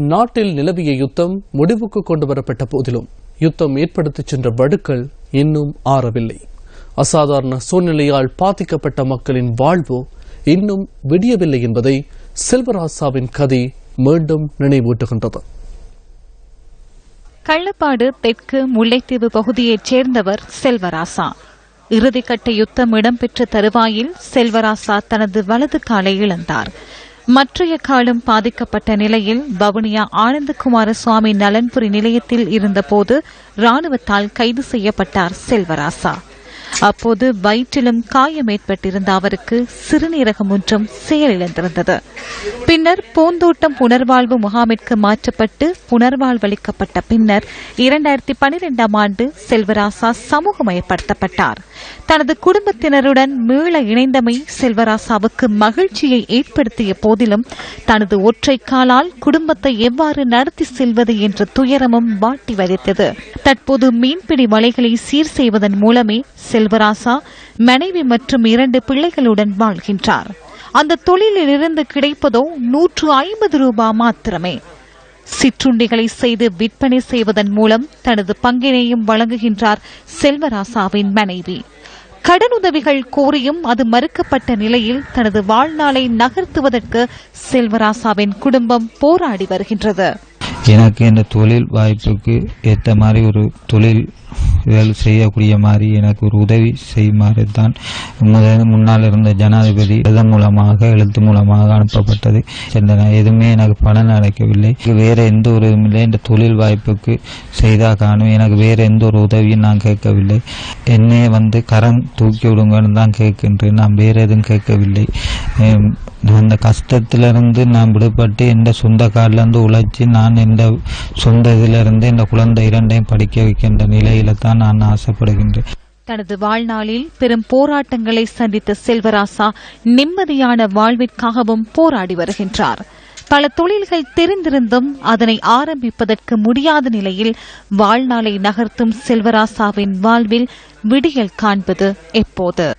நாட்டில் நிலவிய யுத்தம் முடிவுக்கு கொண்டு வரப்பட்ட போதிலும் யுத்தம் ஏற்படுத்திச் சென்ற வடுக்கள் இன்னும் ஆறவில்லை. அசாதாரண சூழ்நிலையால் பாதிக்கப்பட்ட மக்களின் வாழ்வு இன்னும் விடியவில்லை என்பதை செல்வராசாவின் கதை மீண்டும் நினைவூட்டுகின்றது. கள்ளப்பாடு தெற்கு முல்லைத்தீவு பகுதியைச் சேர்ந்தவர் செல்வராசா. இறுதிக்கட்ட யுத்தம் இடம்பெற்ற தருவாயில் செல்வராசா தனது வலது காலை இழந்தார். மற்றைய காலம் பாதிக்கப்பட்ட நிலையில் வவுனியா ஆனந்தகுமார சுவாமி நலன்புரி நிலையத்தில் இருந்தபோது ராணுவத்தால் கைது செய்யப்பட்டார் செல்வராசா. அப்போது வயிற்றிலும் காயம் ஏற்பட்டிருந்த அவருக்கு சிறுநீரகம் ஒன்றும் செயலிழந்திருந்தது. பின்னர் பூந்தோட்டம் புனர்வாழ்வு முகாமிற்கு மாற்றப்பட்டு புனர்வாழ்வளிக்கப்பட்ட பின்னர் இரண்டாயிரத்தி பனிரெண்டாம் ஆண்டு செல்வராசா சமூகமயப்படுத்தப்பட்டார். தனது குடும்பத்தினருடன் மீள இணைந்தமை செல்வராசாவுக்கு மகிழ்ச்சியை ஏற்படுத்திய போதிலும் தனது ஒற்றை காலால் குடும்பத்தை எவ்வாறு நடத்தி செல்வது என்ற துயரமும் வாட்டி வதைத்தது. தற்போது மீன்பிடி வலைகளை சீர் செய்வதன் மூலமே செல்வராசா மனைவி மற்றும் இரண்டு பிள்ளைகளுடன் வாழ்கின்றார். அந்த தொழிலிலிருந்து கிடைப்பதோ நூற்று ஐம்பது ரூபாய் மாத்திரமே. சிற்றுண்டிகளை செய்து விற்பனை செய்வதன் மூலம் தனது பங்கினையும் வழங்குகின்றார் செல்வராசாவின் மனைவி. கடனுதவிகள் கோரியும் அது மறுக்கப்பட்ட நிலையில் தனது வாழ்நாளை நகர்த்துவதற்கு செல்வராசாவின் குடும்பம் போராடி வருகின்றது. எனக்கு இந்த தொழில் வாய்ப்புக்கு ஏற்ற மாதிரி ஒரு தொழில் வேலை செய்யக்கூடிய மாதிரி எனக்கு ஒரு உதவி செய்யுமாறு தான் முதல் முன்னால் இருந்த ஜனாதிபதி எழுத மூலமாக எழுத்து மூலமாக அனுப்பப்பட்டது. சென்றன எதுவுமே எனக்கு பலன் நடக்கவில்லை வேற எந்த ஒரு இதுவும் இல்லை இந்த தொழில் வாய்ப்புக்கு செய்தா காணும். எனக்கு வேற எந்த ஒரு உதவியும் நான் கேட்கவில்லை. என்னை வந்து கரம் தூக்கி விடுங்கன்னு தான் கேட்கின்றேன். நான் வேற எதுவும் கேட்கவில்லை. அந்த கஷ்டத்திலிருந்து நான் விடுபட்டு எந்த சொந்த காலிலிருந்து உழைச்சி நான் எந்த சொந்த இதிலிருந்து இந்த குழந்தை இரண்டையும் படிக்க வைக்கின்ற நிலையில தான் நான் ஆசைப்படுகின்றேன். தனது வாழ்நாளில் பெரும் போராட்டங்களை சந்தித்த செல்வராசா நிம்மதியான வாழ்விற்காகவும் போராடி வருகின்றார். பல தொழில்கள் தெரிந்திருந்தும் அதனை ஆரம்பிப்பதற்கு முடியாத நிலையில் வாழ்நாளை நகர்த்தும் செல்வராசாவின் வாழ்வில் விடியல் காண்பது எப்போது?